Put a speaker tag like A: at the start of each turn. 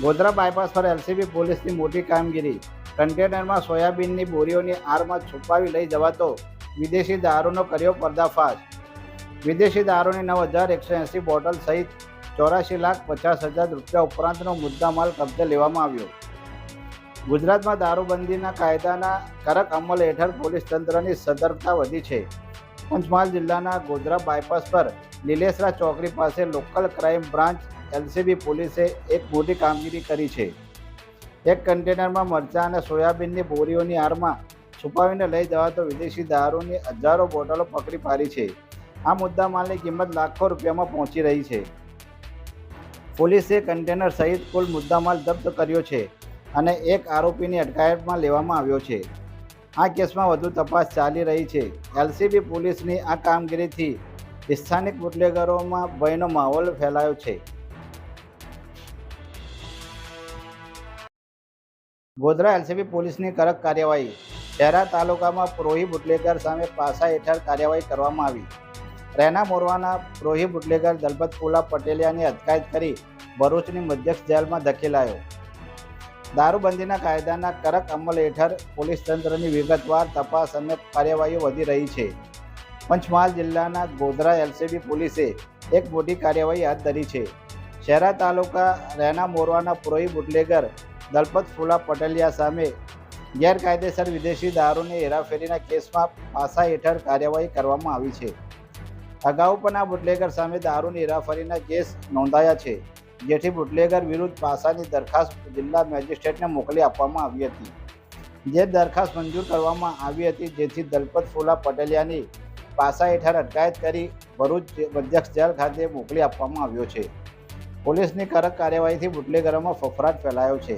A: Godhra bypass પર LCB પોલીસની મોટી કામગીરી. કન્ટેનરમાં સોયાબીનની બોરીઓની આરમાં છુપાવી લઈ જવાતો વિદેશી દારૂનો કર્યો પર્દાફાશ. વિદેશી દારૂની નવ હજાર એકસો એંસી બોટલ સહિત ચોરાશી લાખ પચાસ હજાર રૂપિયા ઉપરાંતનો મુદ્દામાલ કબજે લેવામાં આવ્યો. ગુજરાતમાં દારૂબંધીના કાયદાના કડક અમલ હેઠળ પોલીસ તંત્રની સતર્કતા વધી છે. પંચમહાલ જિલ્લાના ગોધરા બાયપાસ પર લીલેસરા ચોકડી પાસે લોકલ ક્રાઇમ બ્રાન્ચ એલસીબી પોલીસે એક મોટી કામગીરી કરી છે. એક કન્ટેનરમાં મરચાં અને સોયાબીનની બોરીઓની આરમાં છુપાવીને લઈ જવાતો વિદેશી દારૂની હજારો બોટલો પકડી પાડી છે. આ મુદ્દા માલની કિંમત લાખો રૂપિયામાં પહોંચી રહી છે. પોલીસે કન્ટેનર સહિત કુલ મુદ્દામાલ જપ્ત કર્યો છે અને એક આરોપીની અટકાયતમાં લેવામાં આવ્યો છે. આ કેસમાં વધુ તપાસ ચાલી રહી છે. એલસીબી પોલીસની આ કામગીરીથી સ્થાનિક બુટલેગરોમાં ભયનો માહોલ ફેલાયો છે. ગોધરા એલસીબી પોલીસની કડક કાર્યવાહી. શહેરા તાલુકામાં પ્રોહી બુટલેગર સામે પાસા હેઠળ કાર્યવાહી કરવામાં આવી. રેના મોરવાના પ્રોહી બુટલેગર દલપતપુલા પટેલિયાની અટકાયત કરી ભરૂચની મધ્યસ્થ જેલમાં ધકેલાયો. દારૂબંધીના કાયદાના કડક અમલ હેઠળ પોલીસ તંત્રની વિગતવાર તપાસ અને કાર્યવાહીઓ વધી રહી છે. પંચમહાલ જિલ્લાના ગોધરા એલસીબી પોલીસે એક મોટી કાર્યવાહી હાથ ધરી છે. શહેરા તાલુકા રેના મોરવાના પ્રોહી બુટલેગર દલપત ફુલા પટેલિયા સામે ગેરકાયદેસર વિદેશી દારૂની હેરાફેરીના કેસમાં પાસા હેઠળ કાર્યવાહી કરવામાં આવી છે. અગાઉ પણ આ બુટલેગર સામે દારૂની હેરાફેરીના કેસ નોંધાયા છે. જેથી બુટલેગર વિરુદ્ધ પાસાની દરખાસ્ત જિલ્લા મેજિસ્ટ્રેટને મોકલી આપવામાં આવી હતી. જે દરખાસ્ત મંજૂર કરવામાં આવી હતી, જેથી દલપત ફુલા પટેલિયાની પાસા હેઠળ અટકાયત કરી ભરૂચ મધ્યક્ષ જેલ ખાતે મોકલી આપવામાં આવ્યો છે. પોલીસની કડક કાર્યવાહીથી બુટલેગરોમાં ફફડાટ ફેલાયો છે.